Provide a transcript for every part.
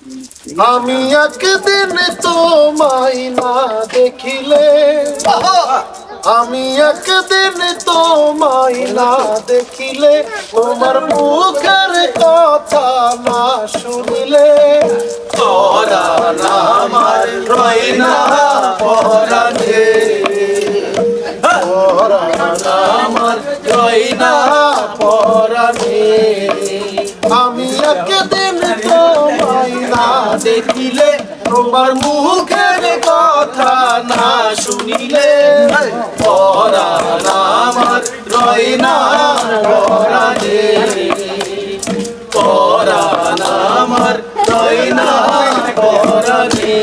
আমি একদিন তোমায় না দেখিলে। আমি একদিন তোমায় না দেখিলে। তোমার মুখের কথা না শুনিলে। পরাণ আমার রয় না পরাণে আমার রয় না পরাণে আমি একদিন না দেখিলে তোমার মুখের কথা না শুনিলে। পরাণ আমার রয় না পরাণে। পরাণ আমার রয় না পরাণে।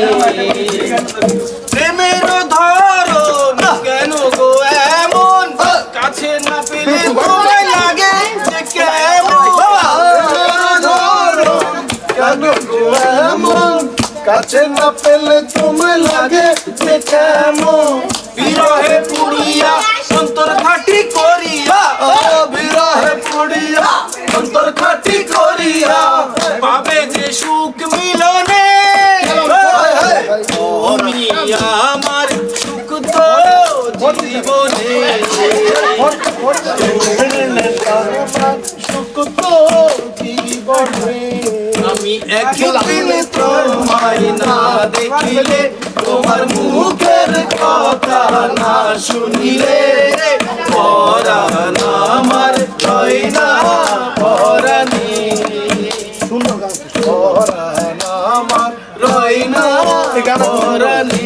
কাছে না পেলে তুমি লাগে যে কেমন বিরহে পুড়িয়া অন্তর খাটি করিয়া ও বিরহে পুড়িয়া অন্তর খাটি করিয়া পাবে যে সুখ মিলনে তুমি আমার সুখ তো জীবনে সুখ তো জীবনে আমি একদিনে তোমায় না দেখিলে তোমার মুখের কথা না শুনিলে। পরাণ আমার হয় না পরাণী পরাণ আমার রয় না পরাণী